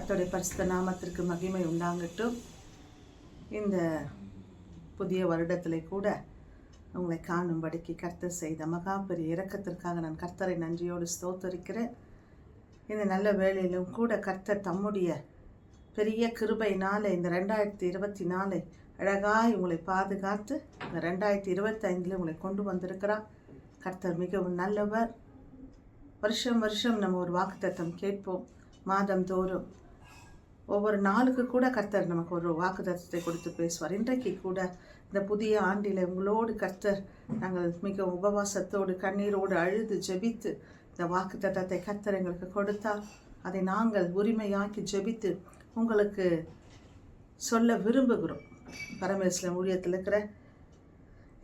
கர்த்தருடைய பரிசுத்த நாமத்திற்கு மகிமை உண்டாங்கட்டும் இந்த புதிய வருடத்திலே கூட உங்களை காணும்படிக்கு கர்த்தர் செய்த மகா பெரிய இறக்கத்திற்காக நான் கர்த்தரை நன்றியோடு ஸ்தோத்தரிக்கிறேன். இந்த நல்ல வேளையிலும் கூட கர்த்தர் தம்முடைய பெரிய கிருபையினால இந்த ரெண்டாயிரத்தி இருபத்தி நாலை அழகாய் உங்களை பாதுகாத்து இந்த ரெண்டாயிரத்தி இருபத்தைந்தில் உங்களை கொண்டு வந்திருக்கிறார். கர்த்தர் மிகவும் நல்லவர். வருஷம் வருஷம் நம்ம ஒரு வாக்குத்தத்தம் கேட்போம். மாதம் தோறும் ஒவ்வொரு நாளுக்கு கூட கர்த்தர் நமக்கு ஒரு வாக்குத்தத்தத்தை கொடுத்து பேசுவார். இன்றைக்கு கூட இந்த புதிய ஆண்டில் உங்களோடு கர்த்தர் நாங்கள் மிக உபவாசத்தோடு கண்ணீரோடு அழுது ஜெபித்து இந்த வாக்குத்தத்தத்தை கர்த்தர் எங்களுக்கு கொடுத்தால் அதை நாங்கள் உரிமையாக்கி ஜெபித்து உங்களுக்கு சொல்ல விரும்புகிறோம். பரமேஸ்வரன் ஊழியத்தில் இருக்கிற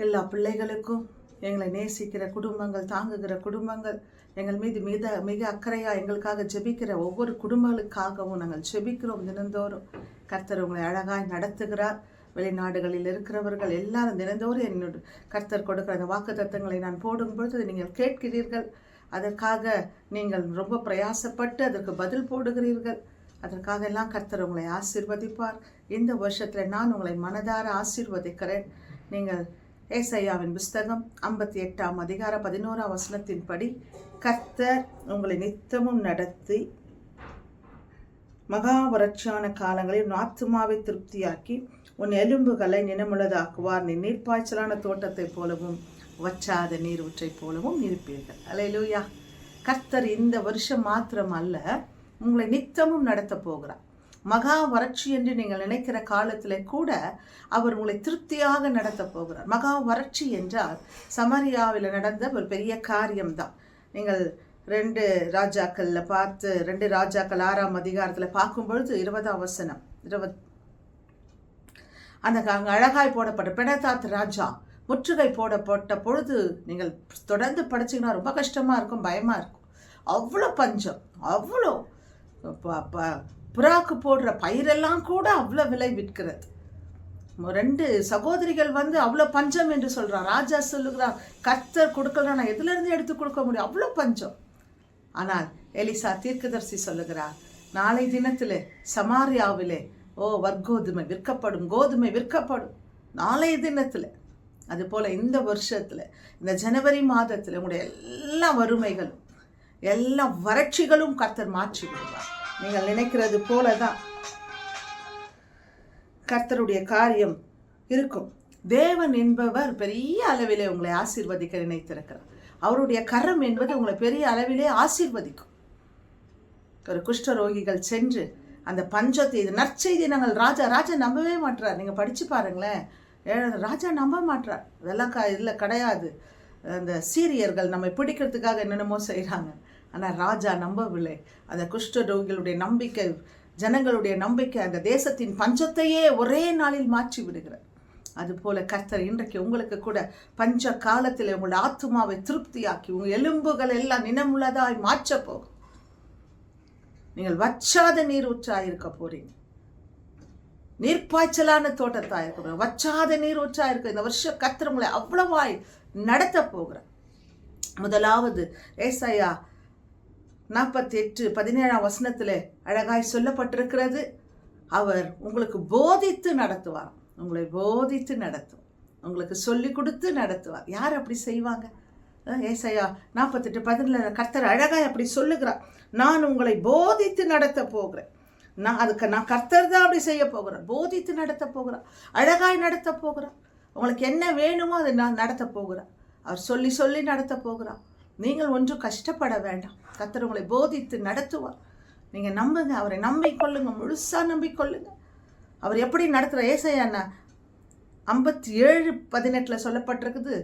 எல்லா பிள்ளைகளுக்கும் எங்களை நேசிக்கிற குடும்பங்கள் தாங்குகிற குடும்பங்கள் எங்கள் மீது மிக மிக அக்கறையாக எங்களுக்காக ஜெபிக்கிற ஒவ்வொரு குடும்பங்களுக்காகவும் நாங்கள் ஜெபிக்கிறோம் தினந்தோறும். கர்த்தர் உங்களை அழகாய் நடத்துகிறார். வெளிநாடுகளில் இருக்கிறவர்கள் எல்லாரும் தினந்தோறும் என்னோட கர்த்தர் கொடுக்கிற அந்த வாக்கு தத்துவங்களை நான் போடும்பொழுது பொழுது நீங்கள் கேட்கிறீர்கள். அதற்காக நீங்கள் ரொம்ப பிரயாசப்பட்டு அதற்கு பதில் போடுகிறீர்கள். அதற்காக எல்லாம் கர்த்தர் உங்களை ஆசீர்வதிப்பார். இந்த வருஷத்தில் நான் உங்களை மனதார ஆசீர்வதிக்கிறேன். நீங்கள் ஏசையாவின் புஸ்தகம் ஐம்பத்தி எட்டாம் அதிகார பதினோராம் வசனத்தின்படி கர்த்தர் உங்களை நித்தமும் நடத்தி மகா வறட்சியான காலங்களில் உன் ஆத்துமாவை திருப்தியாக்கி உன் எலும்புகளை நினமுள்ளதாக்குவார். நீ நீர்ப்பாய்ச்சலான தோட்டத்தைப் போலவும் வற்றாத நீரூற்றைப் போலவும் இருப்பீர்கள். அலையிலூயா கர்த்தர் இந்த வருஷம் மாத்திரம் அல்ல உங்களை நித்தமும் நடத்த போகிறார். மகா வறட்சி என்று நீங்கள் நினைக்கிற காலத்தில் கூட அவர் உங்களை திருப்தியாக நடத்த போகிறார். மகா வறட்சி என்றால் சமரியாவில் நடந்த ஒரு பெரிய காரியம்தான். நீங்கள் ரெண்டு ராஜாக்களில் பார்த்து ரெண்டு ராஜாக்கள் ஆறாம் அதிகாரத்தில் பார்க்கும்பொழுது இருபதாம் வசனம் இருபத் அந்த அங்கே அழகாய் போடப்பட்ட பெணதாத் ராஜா முற்றுகை போடப்பட்ட பொழுது நீங்கள் தொடர்ந்து படிச்சிங்கன்னா ரொம்ப கஷ்டமாக இருக்கும் பயமாக இருக்கும். அவ்வளோ பஞ்சம் அவ்வளோ ப- புறாக்கு போடுற பயிரெல்லாம் கூட அவ்வளோ விலை விற்கிறது. ரெண்டு சகோதரிகள் வந்து அவ்வளோ பஞ்சம் என்று சொல்கிறான் ராஜா சொல்லுகிறான் கர்த்தர் கொடுக்கலாம் நான் எதுலேருந்து எடுத்து கொடுக்க முடியும்? அவ்வளோ பஞ்சம். ஆனால் எலிசா தீர்க்கதரிசி சொல்லுகிறார் நாளை தினத்தில் சமாரியாவிலே ஓ வர்க்கோதுமை விற்கப்படும் கோதுமை விற்கப்படும். நாளைய தினத்தில். அதுபோல் இந்த வருஷத்தில் இந்த ஜனவரி மாதத்தில் உங்களுடைய எல்லா வறுமைகளும் எல்லா வறட்சிகளும் கர்த்தர் மாற்றி விடுவார் நீங்கள் நினைக்கிறது போல தான் கர்த்தருடைய காரியம் இருக்கும். தேவன் என்பவர் பெரிய அளவிலே உங்களை ஆசீர்வதிக்க நினைத்திருக்கிறார். அவருடைய கரம் என்பது உங்களை பெரிய அளவிலே ஆசீர்வதிக்கும். ஒரு குஷ்டரோகிகள் சென்று அந்த பஞ்சத்தை இது நற்செய்தி நாங்கள் ராஜா ராஜா நம்பவே மாட்டார் நீங்கள் படித்து பாருங்களேன். ராஜா நம்ப மாட்டார் அதெல்லாம் க இதில் கிடையாது. அந்த சீரியர்கள் நம்மை பிடிக்கிறதுக்காக என்னென்னமோ செய்கிறாங்க ஆனால் ராஜா நம்பவில்லை. அந்த குஷ்டரோகிகளுடைய நம்பிக்கை ஜனங்களுடைய நம்பிக்கை அந்த தேசத்தின் பஞ்சத்தையே ஒரே நாளில் மாற்றி விடுகிறார் அதுபோல கர்த்தர் இன்றைக்கு உங்களுக்கு கூட பஞ்ச காலத்தில் உங்களோட ஆத்துமாவை திருப்தியாக்கி உங்கள் எலும்புகள் எல்லாம் நினமுள்ளதாய் மாற்றப் போகும் நீங்கள் வச்சாத நீர் ஊற்றாயிருக்க போறீங்க. நீர்ப்பாய்ச்சலான தோட்டத்தா இருக்க போறீங்க. வச்சாத நீர் ஊற்றாக இருக்க இந்த வருஷம் கர்த்தர் உங்களை அவ்வளவாய் நடத்த போகிறார். முதலாவது ஏசாயா நாற்பத்தி எட்டு பதினேழாம் வசனத்தில் அழகாய் சொல்லப்பட்டிருக்கிறது. அவர் உங்களுக்கு போதித்து நடத்துவார். உங்களை போதித்து நடத்தும். உங்களுக்கு சொல்லி கொடுத்து நடத்துவார். யார் அப்படி செய்வாங்க? ஏசையா நாற்பத்தெட்டு பதினேழு கர்த்தர் அழகாய் அப்படி சொல்லுகிறார். நான் உங்களை போதித்து நடத்த போகிறேன். நான் அதுக்கு நான் கர்த்தர் தான் அப்படி செய்ய போகிறேன் போதித்து நடத்த போகிறார். அழகாய் நடத்த போகிறார். உங்களுக்கு என்ன வேணுமோ அதை நான் நடத்த போகிறேன் அவர் சொல்லி சொல்லி நடத்த போகிறார். நீங்கள் ஒன்றும் கஷ்டப்பட வேண்டாம். கத்தர் உங்களை போதித்து நடத்துவார். நீங்கள் நம்புங்க. அவரை நம்பிக்கொள்ளுங்க முழுசாக நம்பிக்கொள்ளுங்க அவர் எப்படி நடத்துகிற ஏசையா ஐம்பத்தி ஏழு பதினெட்டில் சொல்லப்பட்டிருக்குது.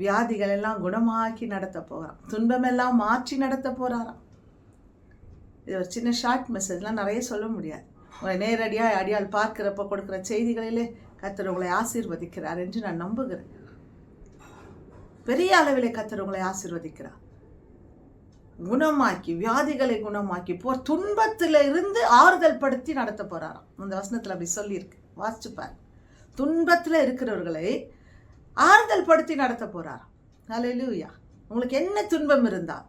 வியாதிகள் எல்லாம் குணமாக்கி நடத்த போகிறான் துன்பமெல்லாம் மாற்றி நடத்த போகிறாராம் இது ஒரு சின்ன ஷார்ட் மெசேஜ்லாம் நிறைய சொல்ல முடியாது. உங்களை நேரடியாக அடியால் பார்க்குறப்ப கொடுக்குற செய்திகளிலே கத்தர் உங்களை ஆசீர்வதிக்கிறார் என்று நான் நம்புகிறேன். பெரிய அளவில் கத்துறவங்களை உங்களை குணமாக்கி வியாதிகளை குணமாக்கி போ துன்பத்தில் இருந்து ஆறுதல் படுத்தி நடத்த போறாராம். அந்த வசனத்தில் அப்படி சொல்லியிருக்கு. வாசிச்சுப்பார் துன்பத்தில் இருக்கிறவர்களை ஆறுதல் படுத்தி நடத்த போறாராம். அலையிலூயா உங்களுக்கு என்ன துன்பம் இருந்தால்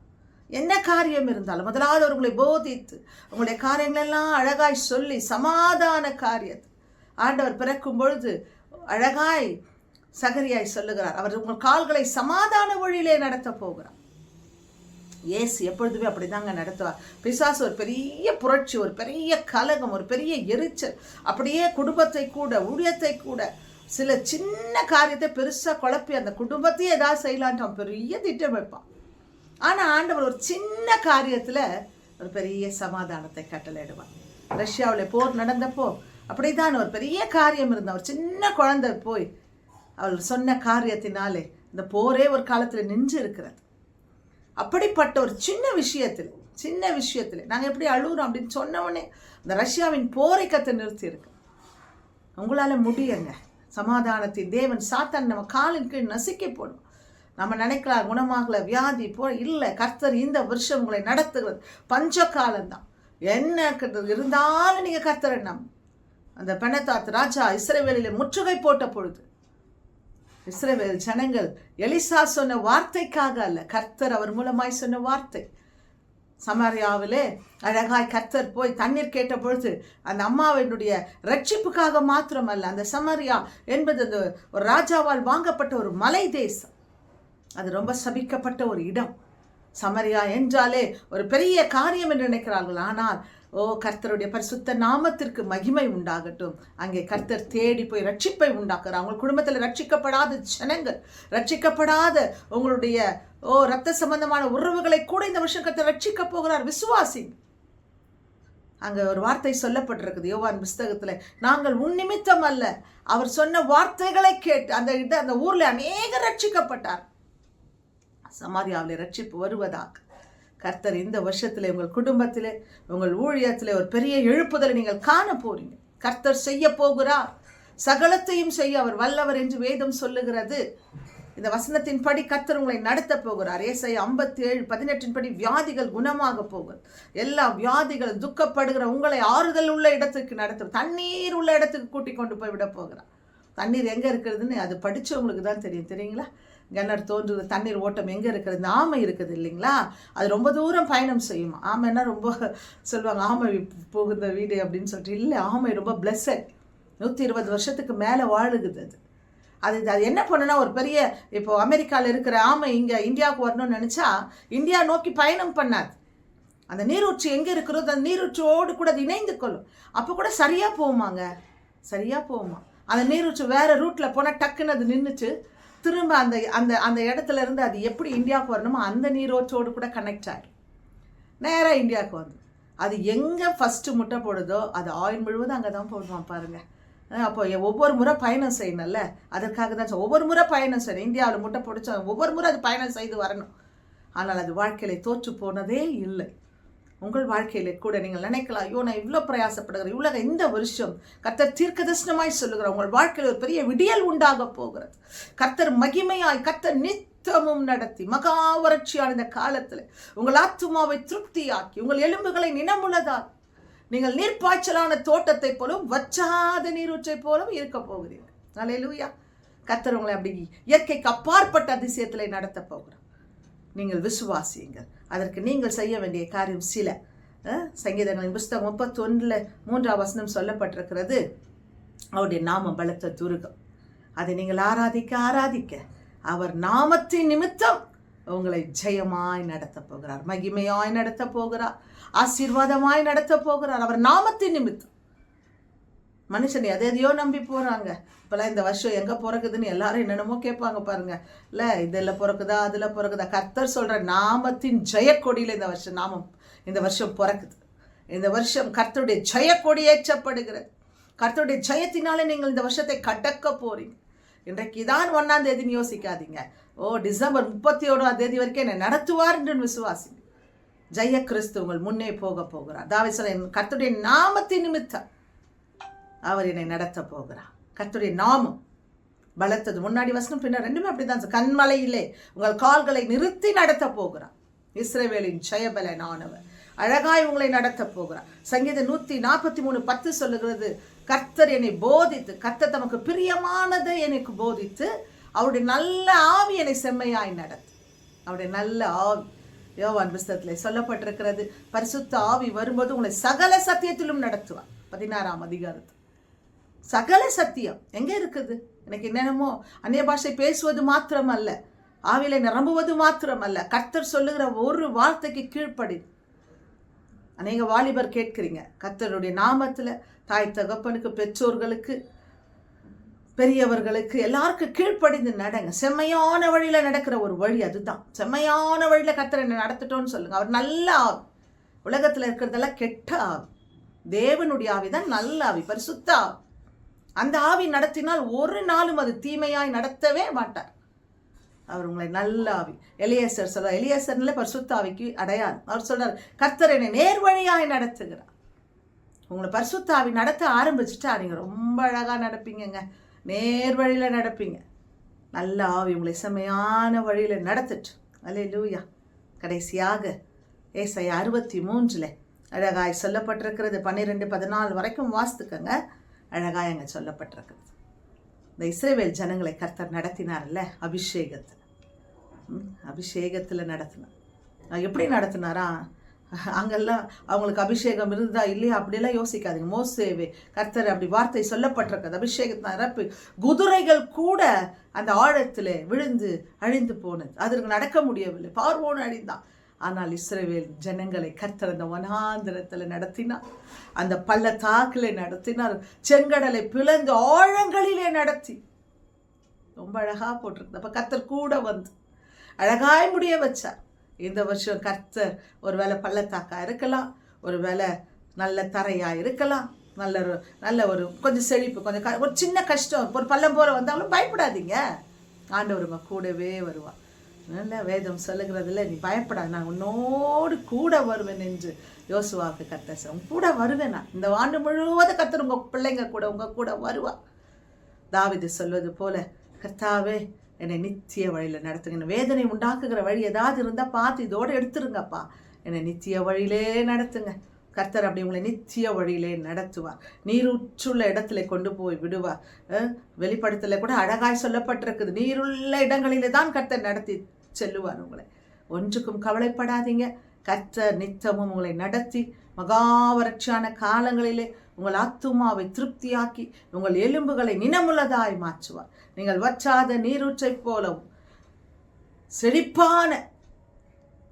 என்ன காரியம் இருந்தாலும் முதலாவது அவர்களை போதித்து உங்களுடைய காரியங்களெல்லாம் அழகாய் சொல்லி சமாதான காரியத்தை ஆண்டவர் பிறக்கும் பொழுது அழகாய் சகரியாய் சொல்லுகிறார். அவர் உங்கள் கால்களை சமாதான வழியிலே நடத்த போகிறார். ஏசு எப்பொழுதுமே அப்படிதாங்க நடத்துவார். பிசாசு ஒரு பெரிய புரட்சி ஒரு பெரிய கலகம் ஒரு பெரிய எரிச்சல். அப்படியே குடும்பத்தை கூட ஊழியத்தை கூட சில சின்ன காரியத்தை பெருசாக குழப்பி அந்த குடும்பத்தையே ஏதாவது செய்யலான்ட்டு அவன் பெரிய திட்டம் வைப்பான். ஆனால் ஆண்டவர் ஒரு சின்ன காரியத்தில் ஒரு பெரிய சமாதானத்தை கட்டளையிடுவான் ரஷ்யாவில் போர் நடந்தப்போ அப்படிதான் ஒரு பெரிய காரியம் இருந்த ஒரு சின்ன குழந்தை போய் அவள் சொன்ன காரியத்தினாலே இந்த போரே ஒரு காலத்தில் நின்று இருக்கிறது. அப்படிப்பட்ட ஒரு சின்ன விஷயத்தில் சின்ன விஷயத்தில் நாங்கள் எப்படி அழுகுறோம் அப்படின்னு சொன்னவொடனே இந்த ரஷ்யாவின் போரை கத்தை நிறுத்தியிருக்கு உங்களால் முடியுங்க சமாதானத்தின் தேவன் சாத்தான் நம்ம காலின் கீழ் நசுக்கி போடும். நம்ம நினைக்கலாம் குணமாகல வியாதி போ இல்லை கர்த்தர் இந்த வருஷம் உங்களை நடத்துகிறது. பஞ்ச காலம்தான் என்ன இருந்தாலும் நீங்கள் கர்த்தரை நம் அந்த பெணத்தாத் ராஜா இஸ்ரேவேலியில் முற்றுகை போட்ட பொழுது இஸ்ரேவேல் ஜனங்கள் எலிசா சொன்ன வார்த்தைக்காக அல்ல. கர்த்தர் அவர் மூலமாய் சொன்ன வார்த்தை. சமாரியாவிலே அழகாய் கர்த்தர் போய் தண்ணீர் கேட்ட பொழுது அந்த அம்மாவினுடைய ரட்சிப்புக்காக மாத்திரமல்ல அந்த சமரியா என்பது அந்த ஒரு ராஜாவால் வாங்கப்பட்ட ஒரு மலை தேசம். அது ரொம்ப சபிக்கப்பட்ட ஒரு இடம். சமரியா என்றாலே ஒரு பெரிய காரியம் என்று நினைக்கிறார்கள். ஆனால் ஓ கர்த்தருடைய பரிசுத்த நாமத்திற்கு மகிமை உண்டாகட்டும். அங்கே கர்த்தர் தேடி போய் ரட்சிப்பை உண்டாக்குறார். அவங்க குடும்பத்தில் ரட்சிக்கப்படாத ஜனங்கள் ரட்சிக்கப்படாத உங்களுடைய ஓ ரத்த சம்பந்தமான உறவுகளை கூட இந்த வருஷம் கர்த்தர் ரட்சிக்க போகிறார். விசுவாசி. அங்கே ஒரு வார்த்தை சொல்லப்பட்டிருக்குது. யோவான் புஸ்தகத்தில் நாங்கள் உன் நிமித்தம் அல்ல. அவர் சொன்ன வார்த்தைகளை கேட்டு அந்த இது அந்த ஊரில் அநேக ரட்சிக்கப்பட்டார் சமாரியாவில் ரட்சிப்பு வருவதாக. கர்த்தர் இந்த வருஷத்தில் உங்கள் குடும்பத்தில் உங்கள் ஊழியத்தில் ஒரு பெரிய எழுப்புதலை நீங்கள் காண போறீங்க கர்த்தர் செய்ய போகிறார். சகலத்தையும் செய்ய அவர் வல்லவர் என்று வேதம் சொல்லுகிறது. இந்த வசனத்தின் படி கர்த்தர் உங்களை நடத்த போகிறார். ஏசை ஐம்பத்தி ஏழு பதினெட்டின் படி வியாதிகள் குணமாக போகும். எல்லா வியாதிகளும் துக்கப்படுகிற உங்களை ஆறுதல் உள்ள இடத்துக்கு நடத்த தண்ணீர் உள்ள இடத்துக்கு கூட்டி கொண்டு போய் விட போகிறார். தண்ணீர் எங்கே இருக்கிறதுன்னு அது படித்தவங்களுக்கு தான் தெரியும். தெரியுங்களா? கிணறு தோன்றுது தண்ணீர் ஓட்டம் எங்கே இருக்கிறது இந்த ஆமை இருக்குது இல்லைங்களா? அது ரொம்ப தூரம் பயணம் செய்யும். ஆமைன்னா ரொம்ப சொல்லுவாங்க ஆமை போகுந்த வீடு அப்படின்னு சொல்லிட்டு. இல்லை ஆமை ரொம்ப பிளெஸ்ஸட் நூற்றி இருபது வருஷத்துக்கு மேலே வாழுகுது அது. அது அது என்ன பண்ணுன்னா ஒரு பெரிய இப்போ அமெரிக்காவில் இருக்கிற ஆமை இங்கே இந்தியாவுக்கு வரணும்னு நினச்சா இந்தியா நோக்கி பயணம் பண்ணாது. அந்த நீரூற்று எங்கே இருக்கிறதோ அந்த நீரூற்றோடு கூட அது இணைந்து கொள்ளும். அப்போ கூட சரியாக போகுமாங்க? சரியாக போகுமா? அந்த நீரூற்று வேறு ரூட்டில் போனால் டக்குன்னு அது நின்றுச்சு திரும்ப அந்த அந்த அந்த இடத்துல இருந்து அது எப்படி இந்தியாவுக்கு வரணுமோ அந்த நீரோற்றோடு கூட கனெக்ட் ஆகிடும் நேராக இந்தியாவுக்கு வந்து. அது எங்கே ஃபஸ்ட்டு முட்டை போடுதோ அது ஆயில் முழுவதும் அங்கே தான் போடுவான் பாருங்கள் அப்போ ஒவ்வொரு முறை பயணம் செய்யணும்ல? அதற்காக தான் ஒவ்வொரு முறை பயணம் செய்யணும். இந்தியாவில் முட்டை பிடிச்சா ஒவ்வொரு முறை அது பயணம் செய்து வரணும். ஆனால் அது வாழ்க்கையில் தோற்று போனதே இல்லை. உங்கள் வாழ்க்கையில் கூட நீங்கள் நினைக்கலாம் ஐயோ நான் இவ்வளோ பிரயாசப்படுகிறேன் இவ்வளோ இந்த வருஷம் கர்த்தர் தீர்க்கதர்ஷனமாய் சொல்லுகிறார். உங்கள் வாழ்க்கையில் ஒரு பெரிய விடியல் உண்டாக போகிறது. கர்த்தர் மகிமையாய் கர்த்தர் நித்தமும் நடத்தி மகா வறட்சியான இந்த காலத்தில் உங்கள் ஆத்மாவை திருப்தியாக்கி உங்கள் எலும்புகளை நினமுள்ளதால் நீங்கள் நீர்ப்பாய்ச்சலான தோட்டத்தை போலும் வச்சாத நீரூற்றை போலும் இருக்க போகிறீர்கள். அலையிலூயா கத்தர் உங்களை அப்படி இயற்கைக்கு அப்பாற்பட்ட அதிசயத்தில் நடத்த போகிறார். நீங்கள் விசுவாசியுங்கள். அதற்கு நீங்கள் செய்ய வேண்டிய காரியம் சில. சங்கீதங்களின் புஸ்தகம் முப்பத்தொன்றில் மூன்றாம் வசனம் சொல்லப்பட்டிருக்கிறது. அவருடைய நாமம் பலத்த துருகம். அதை நீங்கள் ஆராதிக்க ஆராதிக்க அவர் நாமத்தின் நிமித்தம் உங்களை ஜெயமாய் நடத்த போகிறார் மகிமையாய் நடத்த போகிறார் ஆசீர்வாதமாய் நடத்த போகிறார். அவர் நாமத்தின் நிமித்தம். மனுஷன் எதை எதையோ நம்பி போகிறாங்க இப்போல்லாம் இந்த வருஷம் எங்கே பிறக்குதுன்னு எல்லாரும் என்னென்னமோ கேட்பாங்க பாருங்க. இல்லை இதில் பிறக்குதா அதில் பிறக்குதா. கர்த்தர் சொல்கிற நாமத்தின் ஜெயக்கொடியில் இந்த வருஷம் நாமம் இந்த வருஷம் பிறக்குது. இந்த வருஷம் கர்த்தருடைய ஜெயக்கொடி ஏற்றப்படுகிறது. கர்த்தருடைய ஜெயத்தினாலே நீங்கள் இந்த வருஷத்தை கடக்க போறீங்க. இன்றைக்கு தான் ஒன்றாம் தேதின்னு யோசிக்காதீங்க. ஓ டிசம்பர் முப்பத்தி ஓராம் தேதி வரைக்கும் என்னை நடத்துவார் என்று விசுவாசிங்க. ஜெய கிறிஸ்து உங்கள் முன்னே போக போகிறார். தாவி கர்த்தருடைய நாமத்தின் நிமித்தம் அவர் என்னை நடத்த போகிறார். கத்துடைய நாமம் பலத்தது. முன்னாடி வசனம் பின்னர் ரெண்டுமே அப்படிதான் கண்மலையிலே உங்கள் கால்களை நிறுத்தி நடத்த போகிறார். இஸ்ரேவேலின் ஜெயபலனானவர். அழகாய் உங்களை நடத்த போகிறார். சங்கீத நூற்றி நாற்பத்தி மூணு பத்து சொல்லுகிறது கர்த்தர் என்னை போதித்து கர்த்தர் தமக்கு பிரியமானதை எனக்கு போதித்து அவருடைய நல்ல ஆவி என்னை செம்மையாய் நடத்து. அவருடைய நல்ல ஆவி. யோவான் புஸ்தகத்திலே சொல்லப்பட்டிருக்கிறது பரிசுத்த ஆவி வரும்போது உங்களை சகல சத்தியத்திலும் நடத்துவார். பதினாறாம் அதிகாரத்தில். சகல சத்தியம். எங்கே இருக்குது? எனக்கு என்னென்னமோ? அந்நிய பாஷை பேசுவது மாத்திரம் அல்ல ஆவியில நிரம்புவது மாத்திரம் அல்ல கர்த்தர் சொல்லுகிற ஒரு வார்த்தைக்கு கீழ்ப்படி. அநேக வாலிபர் கேட்கிறீங்க. கர்த்தருடைய நாமத்தில் தாய் தகப்பனுக்கு பெற்றோர்களுக்கு பெரியவர்களுக்கு எல்லாருக்கும் கீழ்ப்படிந்து நடங்க. செம்மையான வழியில் நடக்கிற ஒரு வழி அதுதான். செம்மையான வழியில் கர்த்தர் என்ன நடத்தட்டோன்னு சொல்லுங்க. அவர் நல்ல ஆவி. உலகத்தில் இருக்கிறதெல்லாம் கெட்ட ஆவி. தேவனுடைய ஆவி தான் நல்ல ஆவி. பரிசுத்த ஆவி. அந்த ஆவி நடத்தினால் ஒரு நாளும் அது தீமையாய் நடத்தவே மாட்டார். அவர் உங்களை நல்ல ஆவி. எலியேசர் சொல்றார் எலியேசர்ல பரிசுத்த ஆவிக்கு அடையாளம். அவர் சொல்றார் கர்த்தர் என்னை நேர்வழியாய் நடத்துகிறார். உங்களை பரிசுத்த ஆவி நடத்த ஆரம்பிச்சுட்டா நீங்க ரொம்ப அழகா நடப்பீங்கங்க. நேர் வழியில நடப்பீங்க. நல்ல ஆவி உங்களை செம்மையான வழியில நடத்துட்டு அல்லே லூயா கடைசியாக ஏசை அறுபத்தி மூன்றுல அழகாய் சொல்லப்பட்டிருக்கிறது. பன்னிரெண்டு பதினாலு வரைக்கும் வாசித்துக்கங்க. அழகாக அங்கே சொல்லப்பட்டிருக்குது. இந்த இஸ்ரேவேல் ஜனங்களை கர்த்தர் நடத்தினார்ல? அபிஷேகத்தை. ம், அபிஷேகத்தில் நடத்தினார். எப்படி நடத்தினாரா? அங்கெல்லாம் அவங்களுக்கு அபிஷேகம் இருந்தா இல்லையா? அப்படிலாம் யோசிக்காதீங்க. மோசேவே கர்த்தர் அப்படி வார்த்தை சொல்லப்பட்டிருக்கிறது. அபிஷேகத்தின் குதிரைகள் கூட அந்த ஆழத்தில் விழுந்து அழிந்து போனது. அதற்கு நடக்க முடியவில்லை. பார்வோன்னு அழிந்தான். ஆனால் இஸ்ரேவேல் ஜனங்களை கர்த்தர் அந்த வனாந்திரத்தில் நடத்தினார் அந்த பள்ளத்தாக்கிலே நடத்தினார் செங்கடலை பிளந்து ஆழங்களிலே நடத்தி. ரொம்ப அழகாக போட்டிருக்கு அப்போ கர்த்தர் கூட வந்து அழகாய் முடிய வச்சார். இந்த வருஷம் கர்த்தர் ஒரு வேளை பள்ளத்தாக்காக இருக்கலாம் ஒரு வேளை நல்ல தரையாக இருக்கலாம் நல்ல ஒரு நல்ல ஒரு கொஞ்சம் செழிப்பு கொஞ்சம் க- ஒரு சின்ன கஷ்டம் ஒரு பள்ளம் போகிற வந்தாலும் பயப்படாதீங்க. ஆண்டவர் கூடவே வருவார். நல்ல வேதம் சொல்லுகிறதுல நீ பயப்படா நான் உன்னோடு கூட வருவேன் என்று யோசுவாக்கு கர்த்தர் உன் கூட வருவேன் நான். இந்த ஆண்டு முழுவதும் கர்த்தர் உங்கள் பிள்ளைங்க கூட உங்கள் கூட வருவா தாவிது சொல்வது போல கர்த்தாவே என்னை நித்திய வழியில் நடத்துங்க. என்னை வேதனை உண்டாக்குகிற வழி ஏதாவது இருந்தால் பார்த்து இதோட எடுத்துருங்கப்பா. என்னை நித்திய வழியிலே நடத்துங்க. கர்த்தர் அப்படி உங்களை நித்திய வழியிலே நடத்துவார். நீருற்றுள்ள இடத்துல கொண்டு போய் விடுவார். அஹ், வெளிப்படுத்தல கூட அழகாய் சொல்லப்பட்டிருக்குது. நீருள்ள இடங்களிலே தான் கர்த்தர் நடத்தி செல்லுவார் உங்களை. ஒன்றுக்கும் கவலைப்படாதீங்க. கர்த்தர் நித்தமும் உங்களை நடத்தி மகாவரட்சியான காலங்களிலே உங்கள் ஆத்துமாவை திருப்தியாக்கி உங்கள் எலும்புகளை நினமுள்ளதாய் மாற்றுவார். நீங்கள் வற்றாத நீரூற்றைப் போலவும் செழிப்பான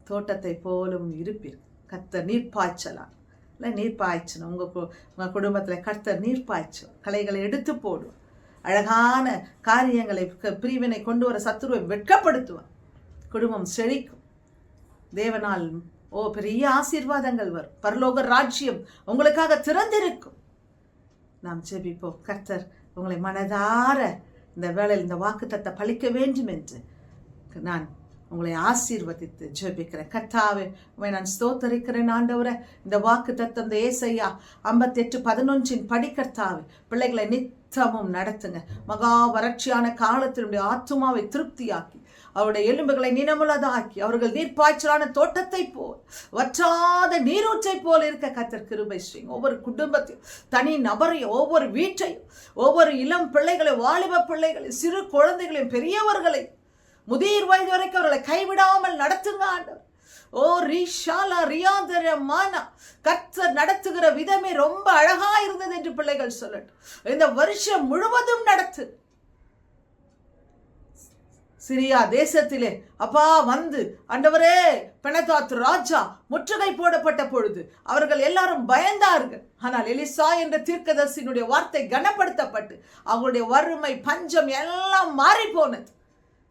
தோட்டத்தை போலவும் இருப்பீர். கர்த்தர் நீர் பாய்ச்சலாம் இல்லை நீர் பாய்ச்சணும் உங்கள் கு உங்கள் குடும்பத்தில் கர்த்தர் நீர் பாய்ச்சும் களைகளை எடுத்து போடும் அழகான காரியங்களை க- பிரிவினை கொண்டு வர சத்துருவை வெட்கப்படுத்துவான் குடும்பம் செழிக்கும். தேவனால் ஓ பெரிய ஆசீர்வாதங்கள் வரும். பரலோக ராஜ்யம் உங்களுக்காக திறந்திருக்கும். நாம் ஜெபிப்போம். கர்த்தர் உங்களை மனதார இந்த வேளையில் இந்த வாக்குத்தத்தை பழிக்க வேண்டும் என்று நான் உங்களை ஆசீர்வதித்து ஜெபிக்கிறேன். கர்த்தாவே உங்களை நான் ஸ்தோத்தரிக்கிறேன் ஆண்டவரே. இந்த வாக்கு தத்தம் ஏசையா ஐம்பத்தெட்டு பதினொன்றின் படி கர்த்தாவே பிள்ளைகளை நித்தமும் நடத்துங்க. மகா வறட்சியான காலத்தினுடைய ஆத்துமாவை திருப்தியாக்கி அவருடைய எலும்புகளை நினமுள்ளதாக்கி அவர்கள் நீர்ப்பாய்ச்சலான தோட்டத்தை போல் வற்றாத நீரூற்றை போல் இருக்க கத்தர் கிருபை ஸ்ரீங்க ஒவ்வொரு குடும்பத்தையும் தனி நபரையும் ஒவ்வொரு வீட்டையும் ஒவ்வொரு இளம் பிள்ளைகளை வாலிப பிள்ளைகளை சிறு குழந்தைகளையும் பெரியவர்களை முதிர் வயது வரைக்கும் அவர்களை கைவிடாமல் நடத்துங்க ஆண்டவர். ஓ ரீஷாலா ரியாதர கர்த்தர் நடத்துகிற விதமே ரொம்ப அழகா இருந்தது என்று பிள்ளைகள் சொல்லட்டும். இந்த வருஷம் முழுவதும் நடத்து. சிரியா தேசத்திலே அப்பா வந்து அண்டவரே பெனதாத் ராஜா முற்றுகை போடப்பட்ட பொழுது அவர்கள் எல்லாரும் பயந்தார்கள். ஆனால் எலிசா என்ற தீர்க்கதரிசியினுடைய வார்த்தை கனப்படுத்தப்பட்டு அவங்களுடைய வறுமை பஞ்சம் எல்லாம் மாறி போனது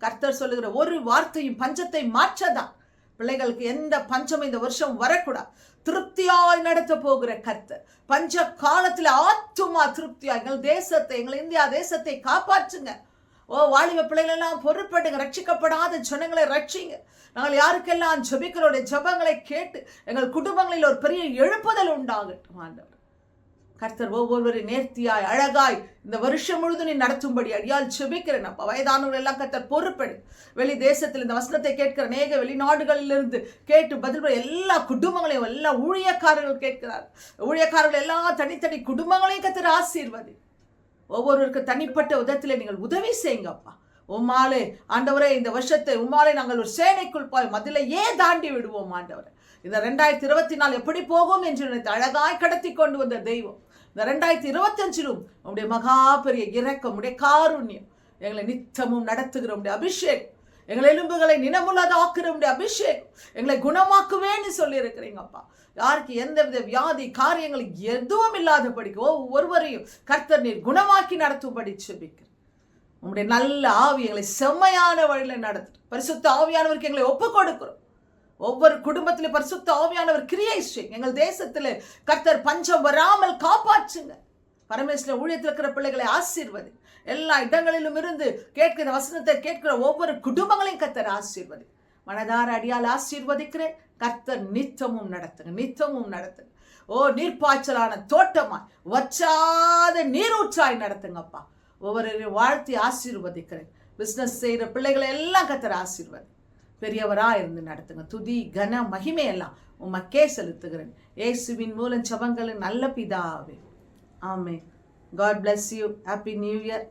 கர்த்தர் சொல்லுகிற ஒரு வார்த்தையும் பஞ்சத்தை மாற்றதான் பிள்ளைகளுக்கு எந்த பஞ்சம் இந்த வருஷம் வரக்கூடாது. திருப்தியாய் நடத்த போகிற கர்த்தர். பஞ்ச காலத்தில் ஆத்துமா திருப்தியா? எங்கள் தேசத்தை எங்கள் இந்தியா தேசத்தை காப்பாற்றுங்க. ஓ வாலிப பிள்ளைகளெல்லாம் பொறுப்படுங்க ரட்சிக்கப்படாத ஜனங்களை ரட்சிங்க. நாங்கள் யாருக்கெல்லாம் ஜெபிக்கிறோடைய ஜெபங்களை கேட்டு எங்கள் குடும்பங்களில் ஒரு பெரிய எழுப்புதல் உண்டாகட்டும். ஆண்டவர். கர்த்தர் ஒவ்வொருவரும் நேர்த்தியாய் அழகாய் இந்த வருஷம் முழுதும் நீ நடத்தும்படி அடியால் செபிக்கிறேன் அப்பா. வயதானவர்கள் எல்லாம் கர்த்தர் பொறுப்பெடு. வெளி தேசத்தில் இந்த வசனத்தை கேட்கிற அநேக வெளிநாடுகளிலிருந்து கேட்டு பதில் எல்லா குடும்பங்களையும் எல்லா ஊழியக்காரர்கள் கேட்கிறார். ஊழியக்காரர்கள் எல்லா தனித்தனி குடும்பங்களையும் கர்த்தர் ஆசீர்வதி. ஒவ்வொருவருக்கு தனிப்பட்ட விதத்தில் நீங்கள் உதவி செய்யுங்கப்பா உம்மாலே ஆண்டவரே இந்த வருஷத்தை உம்மாலே நாங்கள் ஒரு சேனைக்குள் போய் மதிலையே தாண்டி விடுவோம் ஆண்டவரே? இந்த ரெண்டாயிரத்தி இருபத்தி நாலு எப்படி போகும் என்று நினைத்து அழகாய் கடத்தி கொண்டு வந்த தெய்வம். இந்த ரெண்டாயிரத்தி இருபத்தஞ்சிலும் உடைய மகா பெரிய இறக்கமுடைய உடைய காருண்யம் எங்களை நித்தமும் நடத்துகிற உடைய அபிஷேக் எங்களை எலும்புகளை நினமுள்ளதாக்குற உடைய அபிஷேக் எங்களை குணமாக்குவேன்னு சொல்லியிருக்கிறீங்கப்பா யாருக்கு எந்தவித வியாதி காரியங்கள் எதுவும் இல்லாதபடிக்கு ஒவ்வொருவரையும் கர்த்தர் நீர் குணமாக்கி நடத்தும்படி செபிக்கிறேன். உங்களுடைய நல்ல ஆவி எங்களை செம்மையான வழியில் நடத்து பரிசுத்த ஆவியானவருக்கு எங்களை ஒப்பு கொடுக்குறோம் ஒவ்வொரு குடும்பத்திலும் பரிசுத்த ஆவியானவர் கிரியை செய்யுங்க எங்கள் தேசத்தில் கர்த்தர் பஞ்சம் வராமல் காப்பாற்றுங்க. பரமேஸ்வர ஊழியத்தில் இருக்கிற பிள்ளைகளை ஆசீர்வது. எல்லா இடங்களிலும் இருந்து கேட்கிற வசனத்தை கேட்கிற ஒவ்வொரு குடும்பங்களையும் கர்த்தர் ஆசீர்வது. மனதார அடியால் ஆசீர்வதிக்கிறேன். கர்த்தர் நித்தமும் நடத்துங்க. நித்தமும் நடத்துங்க. ஓ நீர்ப்பாய்ச்சலான தோட்டமாய் வச்சாத நீரூற்றாய் நடத்துங்கப்பா. ஒவ்வொரு வாழ்த்தி ஆசீர்வதிக்கிறேன். பிஸ்னஸ் செய்கிற பிள்ளைகளை எல்லாம் கத்தர் ஆசீர்வதி. பெரியவராக இருந்து நடத்துங்க. துதி கன மகிமையெல்லாம் உமக்கே செலுத்துகிறேன். ஏசுவின் மூலம் செபங்கள் நல்ல பிதாவே. ஆமே God bless you happy new year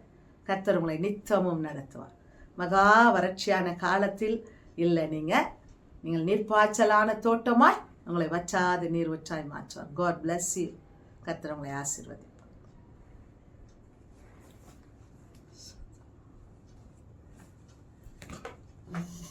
கத்தர் உங்களை நித்தமும் நடத்துவார். மகா வறட்சியான காலத்தில் இல்லை நீங்கள் நீங்கள் நீர்ப்பாய்ச்சலான தோட்டமாய் உங்களை வச்சாது நீர் வச்சாய் மாற்றுவார். காட் பிளஸ் யூ கத்தர் உங்களை ஆசீர்வதி Mm-hmm.